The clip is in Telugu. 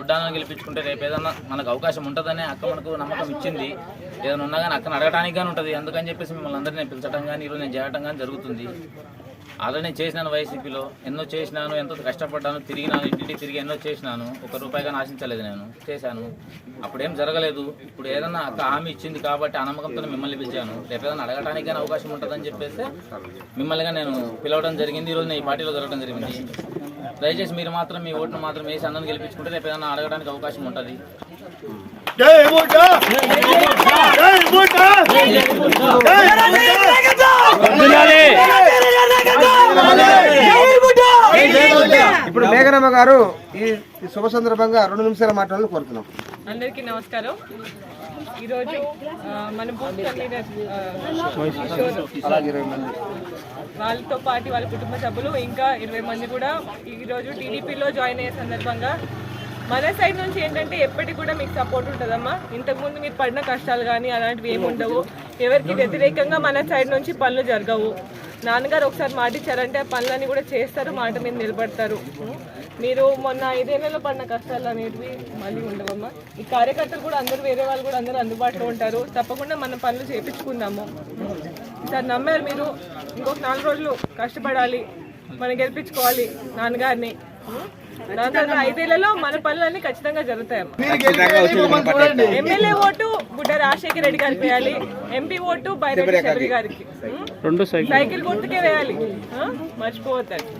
ఈసారి గెలిపించుకుంటే రేపు ఏదన్నా మనకు అవకాశం ఉంటుందని అక్క మనకు నమ్మకం ఇచ్చింది. ఏదైనా ఉన్నా కానీ అక్కను అడగడానికి కానీ ఉంటుంది. అందుకని చెప్పేసి మిమ్మల్ని అందరినీ నేను పిలిచడం కానీ ఈరోజు నేను చేయడం కానీ జరుగుతుంది. ఆల్రెడీ నేను చేసినాను వైసీపీలో. ఎన్నో చేసినాను ఎంతో కష్టపడ్డాను తిరిగినాను ఇంటింటికి తిరిగి ఎన్నో చేసినాను. ఒక రూపాయి కానీ ఆశించలేదు నేను. చేశాను. అప్పుడేం జరగలేదు. ఇప్పుడు ఏదన్నా అక్క హామీ ఇచ్చింది కాబట్టి ఆ నమ్మకంతో మిమ్మల్ని పిలిచాను. రేపు ఏదైనా అడగడానికి కానీ అవకాశం ఉంటుందని చెప్పేసి మిమ్మల్ని నేను పిలవడం జరిగింది. ఈరోజు నేను ఈ పార్టీలో జరగడం జరిగింది. దయచేసి మీరు మాత్రం మీ ఓటును మాత్రం వేసి అందరిని గెలిపించుకుంటే రేపు ఏదైనా అడగడానికి అవకాశం ఉంటుంది. జై బూటా జై ఇప్పుడు మేఘనమ్మ గారు ఈ శుభ సందర్భంగా రెండు నిమిషాల మాట్లాడాలని కోరుతున్నాం. అందరికీ నమస్కారం. ఈరోజు మన బూత్ వాళ్ళతో పాటు వాళ్ళ కుటుంబ సభ్యులు ఇంకా ఇరవై మంది కూడా ఈరోజు టీడీపీలో జాయిన్ అయ్యే సందర్భంగా. మన సైడ్ నుంచి ఏంటంటే ఎప్పటికి కూడా మీకు సపోర్ట్ ఉంటుందమ్మా. ఇంతకుముందు మీరు పడిన కష్టాలు కానీ అలాంటివి ఏమి ఉండవు ఎవరికి వ్యతిరేకంగా మన సైడ్ నుంచి పనులు జరగవు. నాన్నగారు ఒకసారి మాట ఇచ్చారంటే ఆ పనులన్నీ కూడా చేస్తారు మాట మీద నిలబడతారు. మీరు మొన్న ఐదేళ్ళలో పడిన కష్టాలు అనేటివి మళ్ళీ ఉండవమ్మా. ఈ కార్యకర్తలు కూడా అందరూ వేరే వాళ్ళు కూడా అందరూ అందుబాటులో ఉంటారు. తప్పకుండా మనం పనులు చేపించుకుందాము. సార్ నమ్మారు మీరు. ఇంకొక నాలుగు రోజులు కష్టపడాలి. మనం గెలిపించుకోవాలి నాన్నగారిని. దాని ఐదేళ్ళలో మన పనులన్నీ ఖచ్చితంగా జరుగుతాయమ్మా. ఎమ్మెల్యే ఓటు గుడ్డ రాజశేఖర రెడ్డి గారికి వేయాలి ఎంపీ ఓటు బైరెడ్డి శబరి గారికి? సైకిల్. గుర్తుకే వేయాలి. ఆ? మర్చిపోవద్దండి.